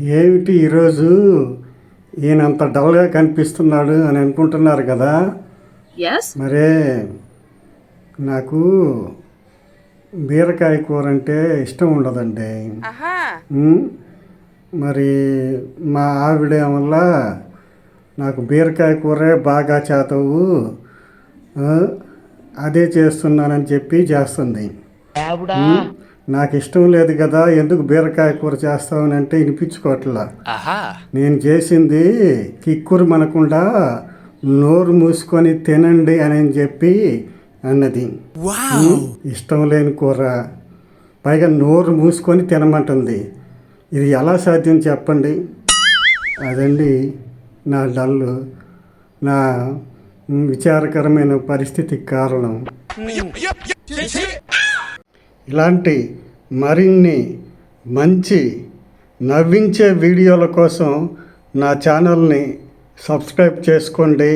ఏమిటి ఈరోజు ఈయనంత డల్గా కనిపిస్తున్నాడు అని అనుకుంటున్నారు కదా? Yes? మరే నాకు బీరకాయ కూర అంటే ఇష్టం ఉండదండి. మరి మా ఆవిడ వల్ల నాకు బీరకాయ కూరే బాగా చేతవు. అదే చేస్తున్నానని చెప్పి చేస్తుంది. నాకు ఇష్టం లేదు కదా ఎందుకు బీరకాయ కూర చేస్తావని అంటే వినిపించుకోవట్లా. నేను చేసింది కిక్కురు మనకుండా నోరు మూసుకొని తినండి అని చెప్పి అన్నది. ఇష్టం లేని కూర. పైగా నోరు మూసుకొని తినమంటుంది. ఇది ఎలా సాధ్యం చెప్పండి? అదండి నా డల్లు. నా విచారకరమైన పరిస్థితికి కారణం. ఇలాంటి మరిన్ని మంచి నవ్వించే వీడియోల కోసం నా ఛానల్ని సబ్స్క్రైబ్ చేసుకోండి.